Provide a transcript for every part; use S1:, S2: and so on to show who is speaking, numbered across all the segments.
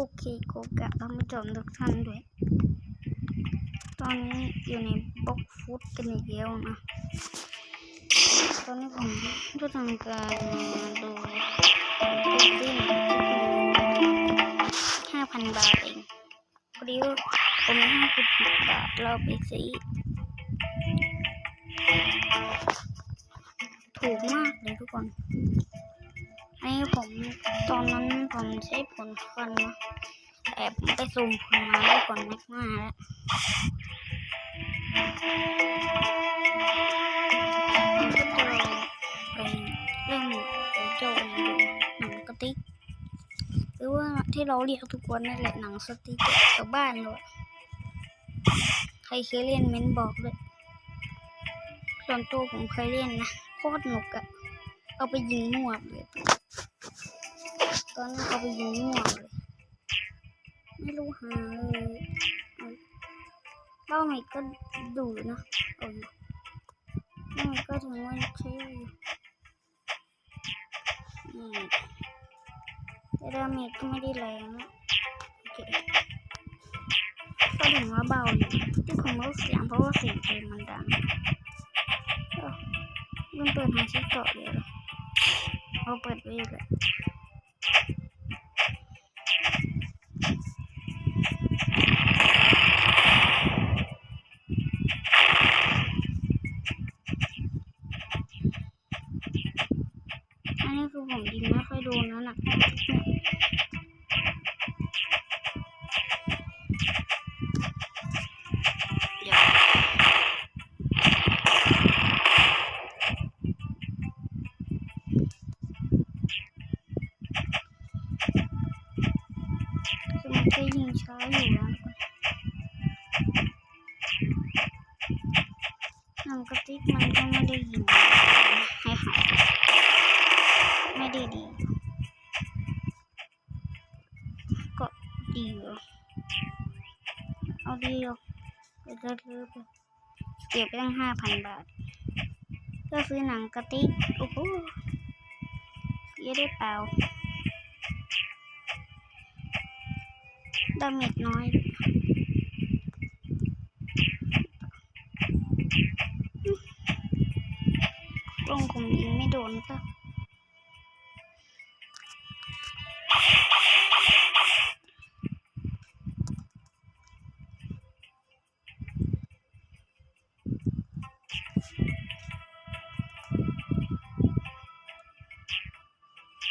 S1: โอเคโกกะต้องไปจอมทุกท่านด้วย ตอนนี้อยู่ในบล็อกฟุตกันอีกแล้วนะ ตอนนี้ผมก็ทำการดูเอ็ดดิ้งห้าพันบาทเองพอดีว่าผมมีห้าสิบบาทเราไปซื้อถูกมากเลยทุกคน ผมตอนนั้นผมใช้ผลฟันนะแต่ผมไปซูมผลมาได้ก่อนแม็กมาแล้วก็จะไปเล่นไอ้เจ้านี่ดูหนังกระติกหรือว่าที่เราเรียกทุกวันนั่นแหละหนังสติ๊กกับบ้านเลยใครเคยเล่นเม้นบอกเลยส่วนตัวผมเคยเล่นนะโคตรหนุกอะเอาไปยิงมั่วเลย ตอนนั้นเอาไปยิงมั่วเลยไม่รู้หาเลยเล่าหม่ก็ดูนะเอาอยู่นี่มันก็ถึงว่าใช่อืมแต่ดาเมจก็ไม่ได้แรงนะโอเคก็ถึงว่าเบาอยู่ที่ผมลดเสียงเพราะว่าเสียงเพลงมันดังมันเปิดหาชิ้นต่อเลยเราเปิดไว้อยู่เลย กระติกมันก็ไม่ได้ยิงให้หายไม่ได้ดี ก็ดีอยู่เอาดีอยู่ไปเรื่อยๆไปเก็บไปตั้งห้าพันบาท ก็ซื้อหนังกระติกโอ้โหเสียได้เปล่าดาเมจน้อย ลงผมยิงไม่โดนปะ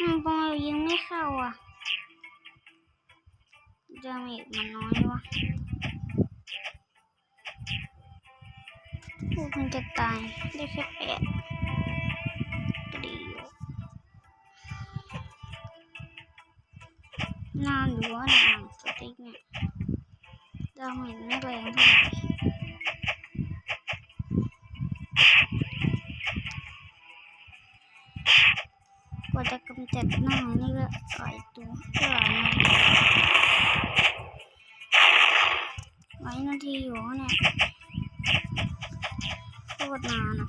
S1: อืมบอลยิงไม่เข้าอะดาเมจมันน้อยวะพูดมันจะตายได้แค่แปด นานอยู่ว่านังสติ๊กเนี่ยดาเมจไม่แรงเท่าไหร่กว่าจะกำจัดหน้านี่ก็หลายตัวก็หลายนาทีหลายนาทีอยู่เนี่ยโคตรนานอะ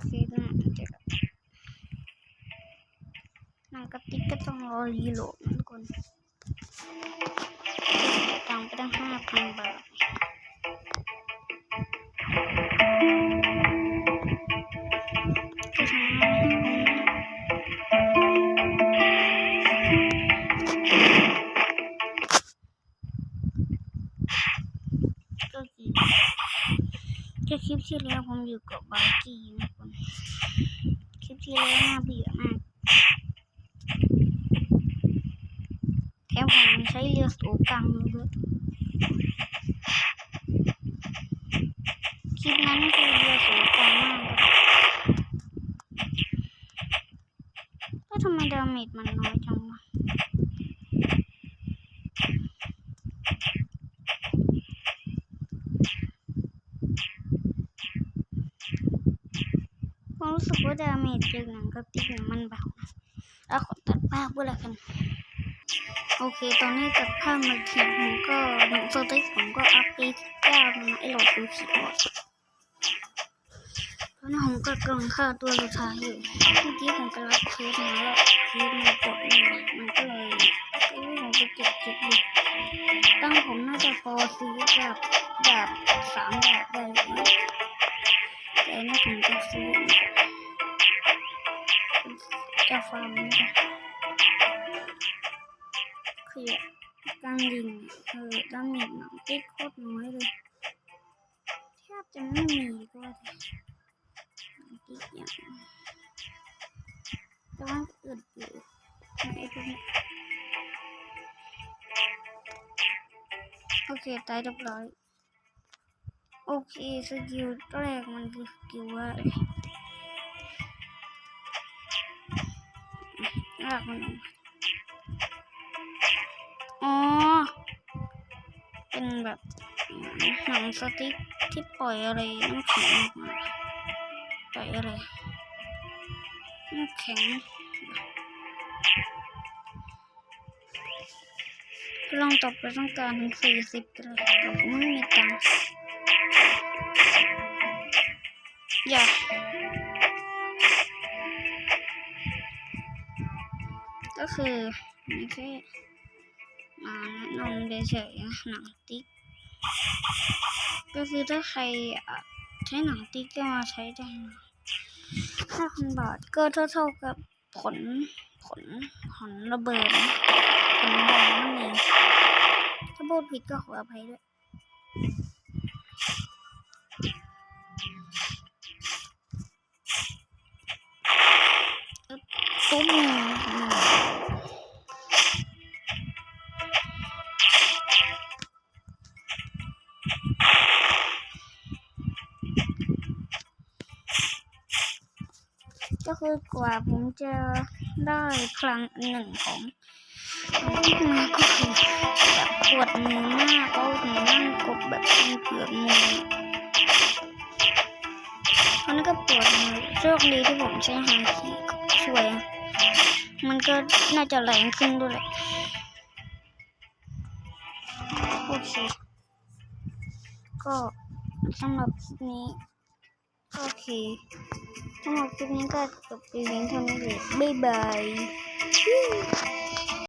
S1: ารถตกคลิปนี้ได้หนังกระติกก็ต้องรอรีโหลดนะทุกคนตังไปตั้งห้าพันบาท แค่คลิปที่แล้วผมอยู่กับบาร์กี้นะคนคลิปที่แล้วน่าเบื่อมากแถมผมใช้เรือสูกลางด้วยคลิปนั้นคือเรือสูกลางมากแล้วทำไมดาเมจมันน้อยจังวะ รู้สึกว่าดาเมจจากหนังกระติกเนี่ยมันเบาแล้วขอตัดภาพด้วยละกัน โอเค ตอนนี้ตัดภาพมาทีผมก็หนังสติ๊กผมก็อัพไปเก้ามาไอหลอดดูผีหมดตอนนี้ผมก็กำลังฆ่าตัวสุดท้ายอยู่เมื่อกี้ผมไปรับเควสมาแล้วเควสมันกดไม่ได้มันก็เลยเอ้ยผมไปเก็บเก็บดิตั้งผมน่าจะพอซื้อแบบแบบสามแบบได้หมแต่นี่ผมจะซื้อ จะฟาร์มนี่จ้ะคือการยิงเออดาเมจหนังติ๊กโคตรน้อยเลยแทบจะไม่มีก็ติ๊กอย่างแต่ว่าอึดอยู่ไอ้พวกนี้โอเคตายเรียบร้อย โอเคสกิลแรกมันคือสกิลว่าากมันอ๋อ เป็นแบบหนังสติ๊กที่ปล่อยอะไรน้ำแข็งออกมาปล่อยอะไรน้ำแข็งลองตบไปต้องการถึงสี่สิบเลยแต่ไม่มีตังค์อย่า ก็คือไม่ใช่มาแนะนำเฉยๆหนังติ๊ก ก็คือถ้าใครใช้หนังติ๊กก็มาใช้ได้ห้าพันบาทก็เท่าๆกับผลผลผลระเบิดผลบอลนั่นเองถ้าพูดผิดก็ขออภัยด้วย คือกว่าผมจะได้พลังหนึ่งของมันก็คือแบบปวดมือมากก็ผมนั่งกดแบบมีเปลือกมือตอนนี้ก็ปวดมือโชคดีที่ผมใช้ฮาคีช่วย มันก็น่าจะแรงขึ้นด้วยแหละโอเคก็สำหรับคลิปนี้ โอเคสำหรับคลิปนี้ก็จบไปเพียงเท่านี้เลยบ๊ายบาย